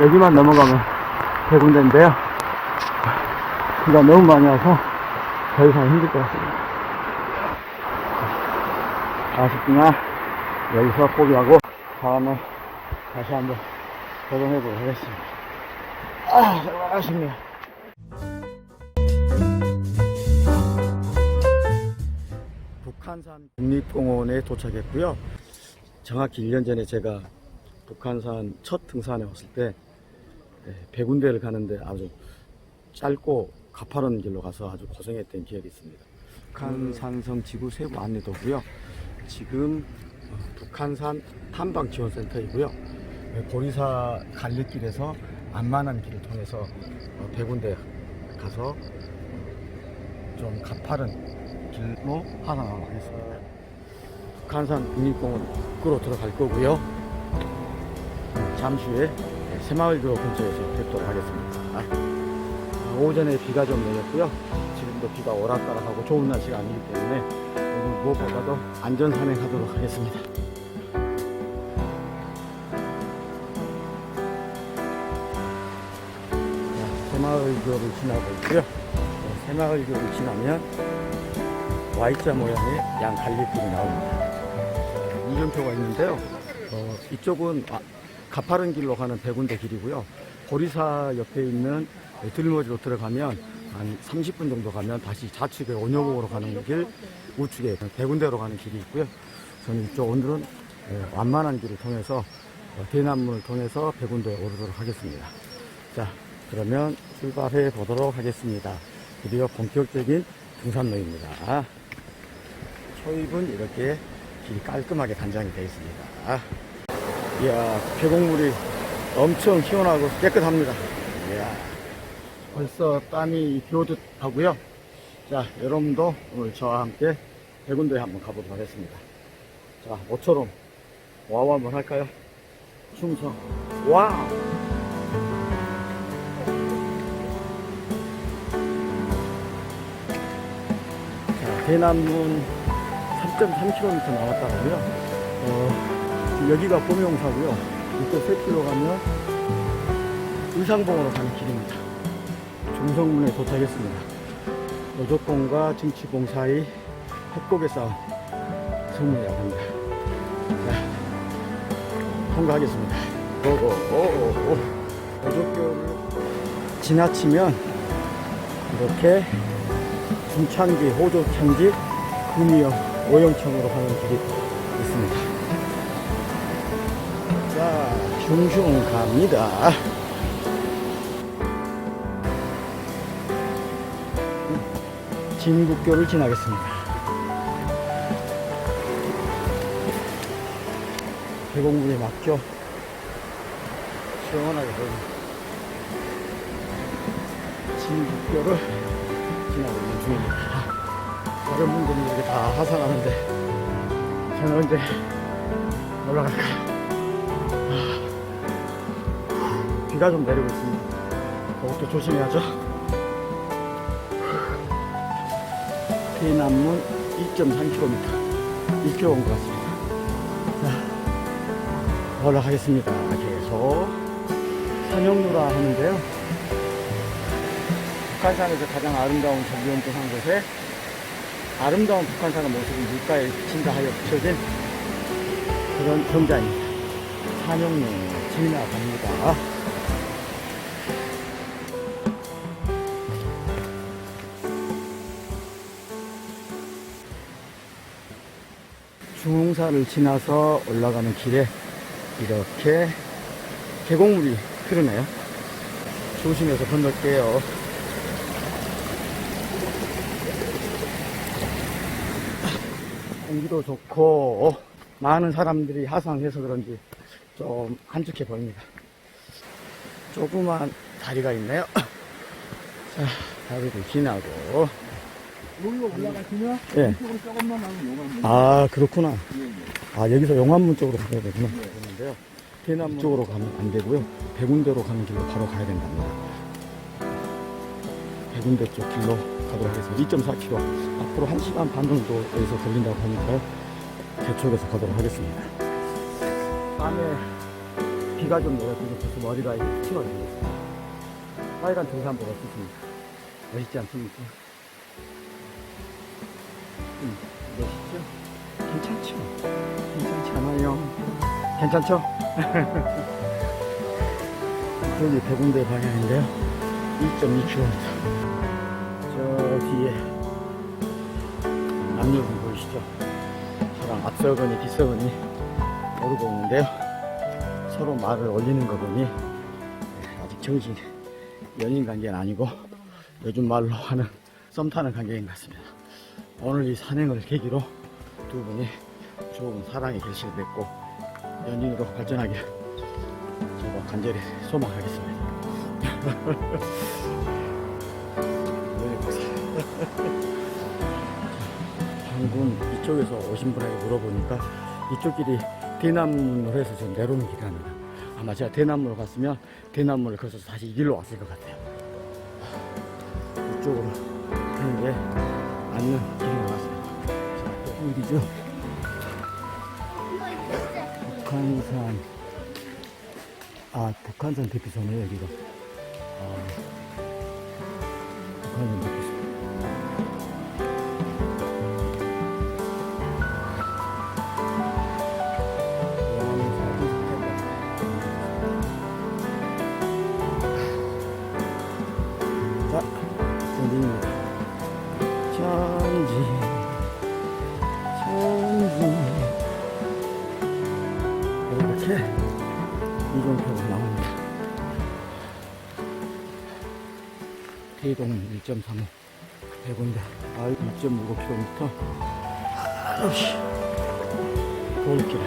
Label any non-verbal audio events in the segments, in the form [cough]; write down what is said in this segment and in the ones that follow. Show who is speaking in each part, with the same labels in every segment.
Speaker 1: 여기만 넘어가면 대군대인데요. 비가 너무 많이 와서 더 이상 힘들 것 같습니다. 아쉽지만 여기서 포기하고 다음에 다시 한번 도전해 보도록 하겠습니다. 아, 정말 아쉽네요. 북한산 국립공원에 도착했고요. 정확히 1년 전에 제가 북한산 첫 등산에 왔을 때 네, 백운대를 가는데 아주 짧고 가파른 길로 가서 아주 고생했던 기억이 있습니다. 북한산성 지구 세부 안내도고요. 지금 어, 북한산 탐방지원센터이고요. 네, 보리사 갈래길에서 안만한 길을 통해서 어, 백운대 가서 좀 가파른 길로 하강하고 하겠습니다. 북한산 국립공원 입구로 들어갈 거고요. 잠시 후에 새마을교로 근처에서 뵙도록 하겠습니다. 아, 오전에 비가 좀 내렸고요. 지금도 비가 오락가락하고 좋은 날씨가 아니기 때문에 오늘 무엇보다도 안전 산행하도록 하겠습니다. 자, 새마을교를 지나고 있고요. 네, 새마을교를 지나면 Y자 모양의 양 갈래길이 나옵니다. 이정표가 있는데요. 어, 이쪽은 아, 가파른 길로 가는 백운대 길이고요. 보리사 옆에 있는 들머지로 들어가면 한 30분 정도 가면 다시 좌측에 온여봉으로 가는 길, 우측에 백운대로 가는 길이 있고요. 저는 이쪽 오늘은 예, 완만한 길을 통해서 어, 대남문을 통해서 백운대에 오르도록 하겠습니다. 자, 그러면 출발해 보도록 하겠습니다. 드디어 본격적인 등산로입니다. 초입은 이렇게 길이 깔끔하게 단장이 되어 있습니다. 이야, 계곡물이 엄청 시원하고 깨끗합니다. 이야, 벌써 땀이 비오듯 하고요. 자, 여러분도 오늘 저와 함께 백운도에 한번 가보도록 하겠습니다. 자, 모처럼 와우 한번 할까요? 충성. 와우! 자, 대남문 3.3km 나왔다고요. 어, 여기가 봄용사고요. 이쪽 3km 가면 의상봉으로 가는 길입니다. 중성문에 도착했습니다. 노조공과 정치공 사이 협곡의 싸움 성문이라고 합니다. 자, 통과하겠습니다. 고고, 오오오. 노조교를 지나치면 이렇게 중창기, 호조창지, 구미역, 오영청으로 가는 길이 있습니다. 자, 슝슝 갑니다. 진국교를 지나겠습니다. 계곡물이 막죠. 시원하게 보입니다. 진국교를 지나고 있는 중입니다. 다른 분들은 이렇게 다 하산하는데 저는 언제 올라갈까요? 비가 좀 내리고 있습니다. 그것도 조심해야죠. 대남문 2.3km 2km 온 것 같습니다. 자, 올라가겠습니다. 계속 산영로라 하는데요. 북한산에서 가장 아름다운 전기연동한 곳에 아름다운 북한산의 모습이 물가에 비친다 하여 붙여진 그런 경자입니다. 산영로 지나갑니다. 중흥산을 지나서 올라가는 길에 이렇게 계곡물이 흐르네요. 조심해서 건널게요. 공기도 좋고 많은 사람들이 하산해서 그런지 좀 한적해 보입니다. 조그만 다리가 있네요. 자, 다리를 지나고
Speaker 2: 여기로 올라가시면
Speaker 1: 예.
Speaker 2: 이쪽으로 조금만 가면 용암
Speaker 1: 아 그렇구나.
Speaker 2: 예, 예.
Speaker 1: 아 여기서 용암문 쪽으로 가야 되구나. 그런데요. 대남문 쪽으로 가면 안 되고요. 백운대로 가는 길로 바로 가야 된답니다. 백운대 쪽 길로 가도록 하겠습니다. 2.4km. 앞으로 1시간 반 정도에서 걸린다고 하니까요. 대쪽에서 가도록 하겠습니다. 밤에 비가 좀 내려 그래서 머리가 이렇게 튀어져 있어요. 빨간 등산복 어떻습니까? 멋있지 않습니까? 음, 멋있죠? 괜찮죠? 괜찮지 않아요? 괜찮죠? [laughs] 저기 백운대 방향인데요. 1.2km. 저 뒤에 남녀분 보이시죠? 저랑 앞서거니 뒤서거니 오르고 오는데요. 서로 말을 올리는 거 보니 아직 정신 연인 관계는 아니고 요즘 말로 하는 썸 타는 관계인 것 같습니다. 오늘 이 산행을 계기로 두 분이 좋은 사랑의 결실을 맺고 연인으로 발전하길 저도 간절히 소망하겠습니다. [laughs] 네, 방금 이쪽에서 오신 분에게 물어보니까 이쪽 길이 대남로 해서 지금 내려오는 길이랍니다. 아마 제가 대남로로 갔으면 대남로를 거쳐서 다시 이 길로 왔을 것 같아요. 이쪽으로 가는 게 맞는. 자, 어디죠? 북한산. 아, 북한산 대피소네, 여기가. 아, 북한산 대피소. 대동 1.35, 대군대, 아, 1.65km. 아우씨, 돌길,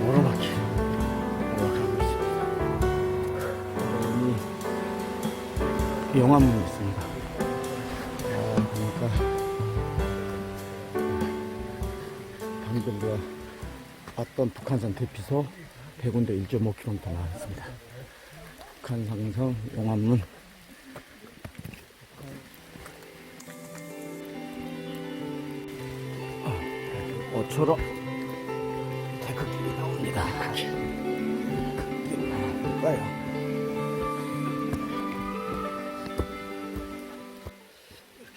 Speaker 1: 오르막길, 올라가고 있습니다. 여기 영화문 있습니다. 아, 보니까 방금 내가 봤던 북한산 대피소 100군데 1.5km 나와 있습니다. 북한상성 용암문 아, 어초로 태극길이 나옵니다.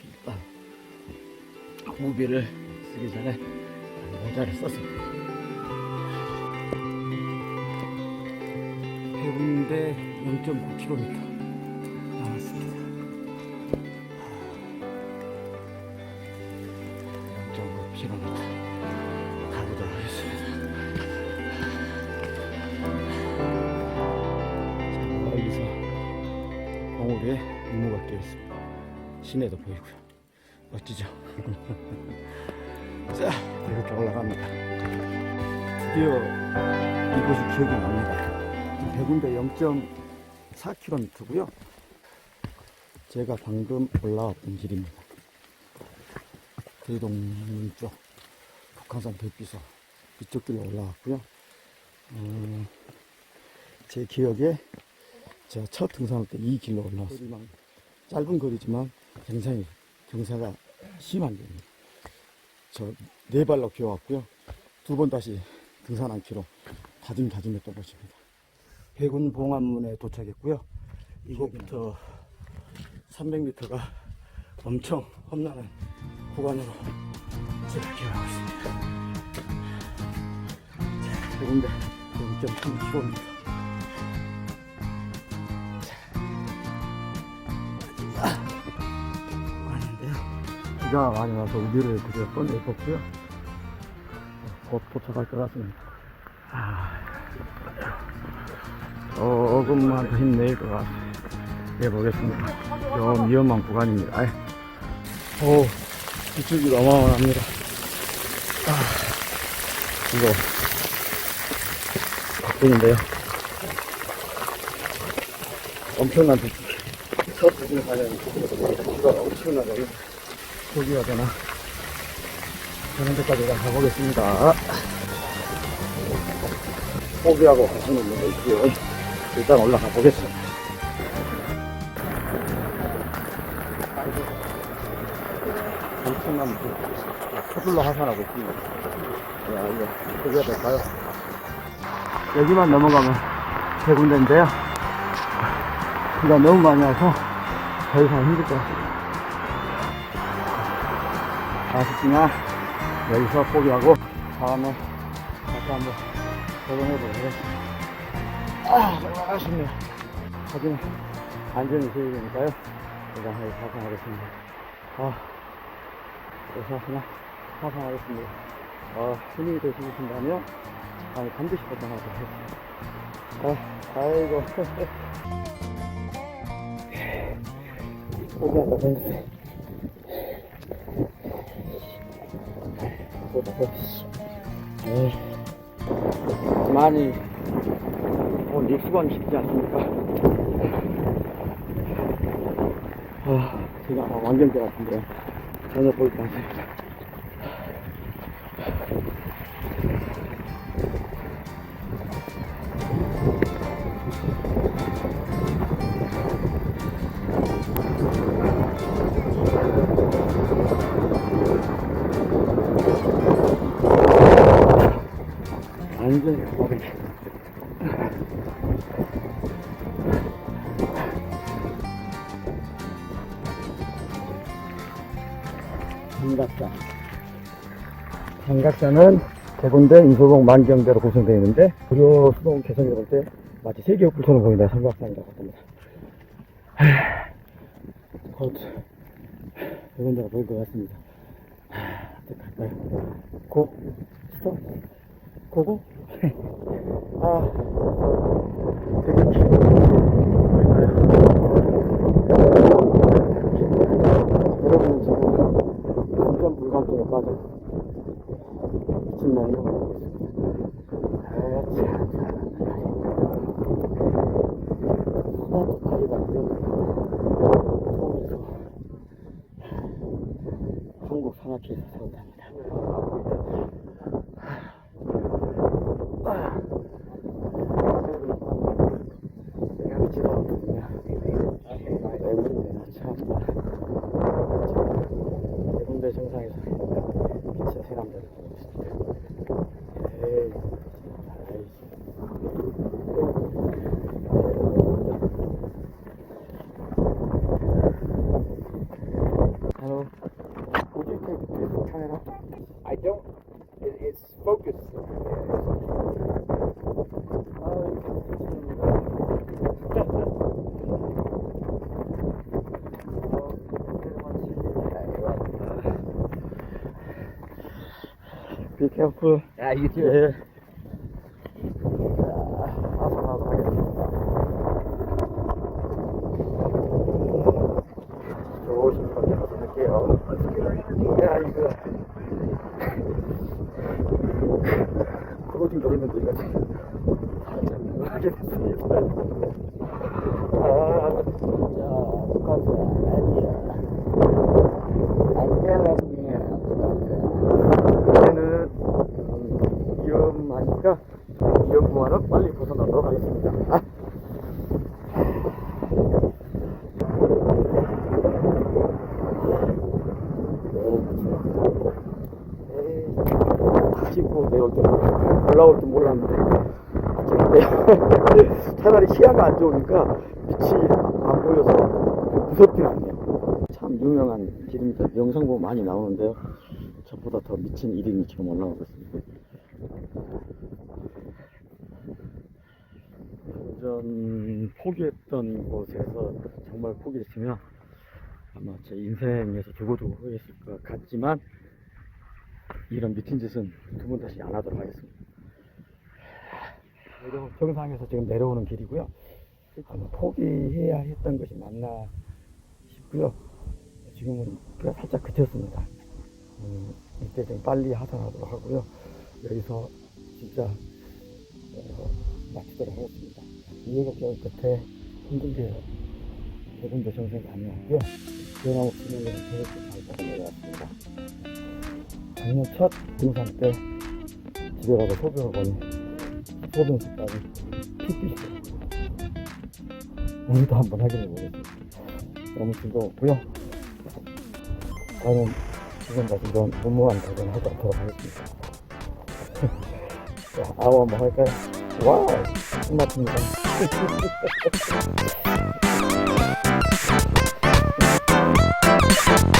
Speaker 1: 일단 무비를 쓰기 전에 모자를 썼습니다. 해운대 0.9km 봉우리에 임무가 끼어 있습니다. 시내도 보이고요. 멋지죠? [laughs] 자, 이렇게 올라갑니다. 드디어 이곳이 기억이 납니다. 100군데 0.4km고요. 제가 방금 올라왔던 길입니다. 대동문 쪽 북한산 대피소 이쪽 길로 올라왔고요. 어, 제 기억에 제가 첫 등산할 때 이 길로 올라왔습니다. 짧은 거리지만 굉장히 경사가 심한 길입니다. 저 네 발로 기어왔고요. 두 번 다시 등산 않기로 다짐 다짐했던 곳입니다. 해군 봉안문에 도착했고요. 이곳부터 300m가 엄청 험난한 구간으로 제가 기어가고 있습니다. 자, 해군대 0.3km. 왔는데요. 비가 많이 와서 우비를 그저 꺼내봤고요. 곧 도착할 것 같습니다. 아, 조금만 더 힘낼 것 같아요. 해보겠습니다. 좀 위험한 구간입니다. 오, 이쪽이 어마어마합니다. 아, 이거, 박동인데요. 엄청난 비. 첫 부분 가면 비가 엄청나거든요. 포기해야 되나? 그런 데까지 가보겠습니다. 포기하고 가시는 분도 있고요. 일단 올라가 보겠습니다. 엄청난 그 서둘러 하산하고 있습니다. 야, 이거 포기해야 될까요? 여기만 넘어가면 세 군데인데요. 비가 [laughs] 너무 많이 와서 더 이상 힘들 것 같습니다. 아쉽지만 여기서 포기하고 다음에 다시 한번 도전해보겠습니다. 아, 정말 아쉽네요. 하지만 안전이 제일이니까요. 일단 여기 사상하겠습니다. 아, 그래서 그냥 사상하겠습니다. 어, 힘이 되시신다면 아니, 반드시 도전하도록 하겠습니다. 아, 아이고. [laughs] 많이 뭐 익숙한 쉽지 않습니까? 아, 제가 아마 완전 대 같은데 전혀 보이지 않습니다. 완전히 가버리 삼각자. 삼각자는 대군대 인소봉 만경대로 구성되어 있는데 무료 수동 개성이 볼때 마치 세계 불처럼 보인다 삼각산이라고 합니다. 곧 대군대가 보일 것 같습니다. 할까요? 고, 스톱, 고고? [laughs] 아, 되게 보이나요? Yapı. Ya gidiyor. Ee, 차라리 시야가 안 좋으니까 빛이 안 보여서 무섭진 않네요. 참 유명한 길입니다. 영상 보면 많이 나오는데요. 저보다 더 미친 1인이 지금 올라오고 있습니다. 도전 포기했던 곳에서 정말 포기했으면 아마 제 인생에서 두고두고 후회했을 것 같지만 이런 미친 짓은 두 번 다시 안 하도록 하겠습니다. 내려 정상에서 지금 내려오는 길이고요. 아마 포기해야 했던 것이 맞나 싶고요. 지금은 그가 살짝 그쳤습니다. 음, 이때 좀 빨리 하산하도록 하고요. 여기서 진짜 어, 마치도록 하겠습니다. 이해가 끝에 힘들게 대군대 정생이 아니었고요. 변함 내려는 계획을 잘 따라 내려왔습니다. 작년 첫 등산 때 집에 가서 소변하고니 보던 색깔이 핏빛이에요. 우리도 한번 확인해 보겠습니다. 너무 즐거웠고요. 저는 지금까지 좀 무모한 도전하고 않도록 하겠습니다. [laughs] 아워 뭐 할까요? 와우! 끝났습니다. [laughs]